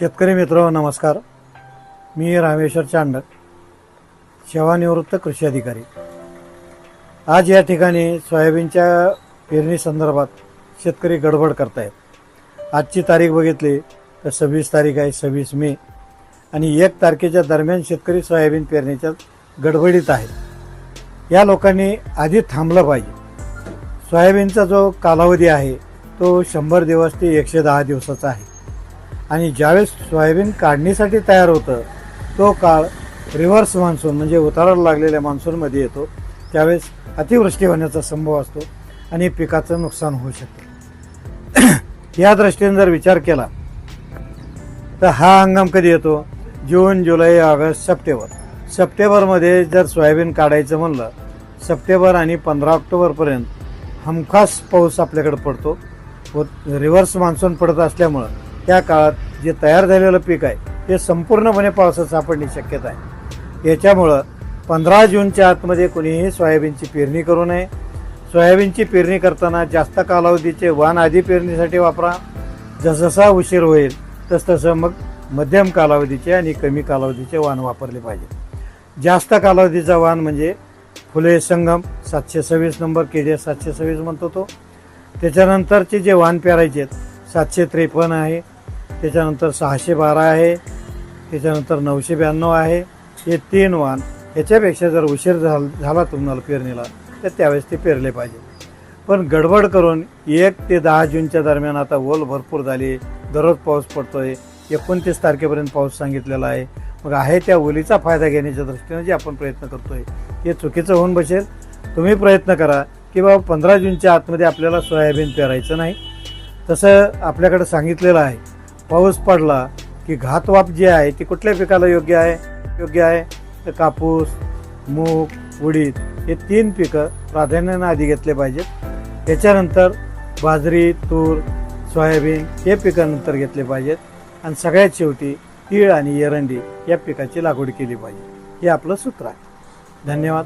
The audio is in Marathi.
शेतकरी मित्र नमस्कार. मी रामेश्वर चांडक सेवानिवृत्त कृषी अधिकारी. आज या ठिकाणी सोयाबीनच्या पेरणी संदर्भात शेतकरी गडबड करतायत. आजची तारीख बघितली तर सव्वीस तारीख आहे सव्वीस मे. आणि एक तारखेच्या दरम्यान शेतकरी सोयाबीन पेरणीच्या गडबडीत आहेत. या लोकांनी आधी थांबलं पाहिजे. सोयाबीनचा जो कालावधी आहे तो शंभर दिवस ते एकशे दहा दिवसाचा आहे. आणि ज्यावेळेस सोयाबीन काढणीसाठी तयार होतं तो काळ रिव्हर्स मान्सून म्हणजे उताराला लागलेल्या मान्सूनमध्ये येतो. त्यावेळेस अतिवृष्टी होण्याचा संभव असतो आणि पिकाचं नुकसान होऊ शकतं. या दृष्टीने जर विचार केला तर हा हंगाम कधी येतो? जून जुलै ऑगस्ट सप्टेंबर. सप्टेंबरमध्ये जर सोयाबीन काढायचं म्हणलं सप्टेंबर आणि पंधरा ऑक्टोबरपर्यंत हमखास पाऊस आपल्याकडे पडतो. व रिव्हर्स मान्सून पडत असल्यामुळं त्या काळात जे तयार झालेलं पीक आहे ते संपूर्णपणे पावसात सापडण्याची शक्यता आहे. याच्यामुळं पंधरा जूनच्या आतमध्ये कोणीही सोयाबीनची पेरणी करू नये. सोयाबीनची पेरणी करताना जास्त कालावधीचे वाण आधी पेरणीसाठी वापरा. जसजसा उशीर होईल तसतसं मग मध्यम कालावधीचे आणि कमी कालावधीचे वाण वापरले पाहिजे. जास्त कालावधीचा वाण म्हणजे फुले संगम सातशे सव्वीस नंबर के डी एस सातशे सव्वीस म्हणतो तो. त्याच्यानंतरचे जे वाण पेरायचे आहेत सातशे त्रेपन्न आहे. त्याच्यानंतर सहाशे बारा आहे. त्याच्यानंतर नऊशे ब्याण्णव आहे. हे तीन वाण ह्याच्यापेक्षा जर उशीर झाल झाला तुम्हाला पेरणीला तर त्यावेळेस ते पेरले पाहिजे. पण गडबड करून एक ते दहा जूनच्या दरम्यान आता ओल भरपूर झाली दररोज पाऊस पडतो आहे एकोणतीस तारखेपर्यंत पाऊस सांगितलेला आहे. मग आहे त्या ओलीचा फायदा घेण्याच्या दृष्टीने जे आपण प्रयत्न करतो आहे हे चुकीचं होऊन बसेल. तुम्ही प्रयत्न करा की बाबा पंधरा जूनच्या आतमध्ये आपल्याला सोयाबीन पेरायचं नाही. तसं आपल्याकडे सांगितलेलं आहे. पाऊस पडला की घातवाप जे आहे ती कुठल्या पिकाला योग्य आहे? योग्य आहे? तर कापूस मूग उडीद हे तीन पिकं प्राधान्यानं आधी घेतले पाहिजेत. त्याच्यानंतर बाजरी तूर सोयाबीन हे पिकानंतर घेतले पाहिजेत. आणि सगळ्यात शेवटी तीळ आणि एरंडी या पिकाची लागवड केली पाहिजे. हे आपलं सूत्र आहे. धन्यवाद.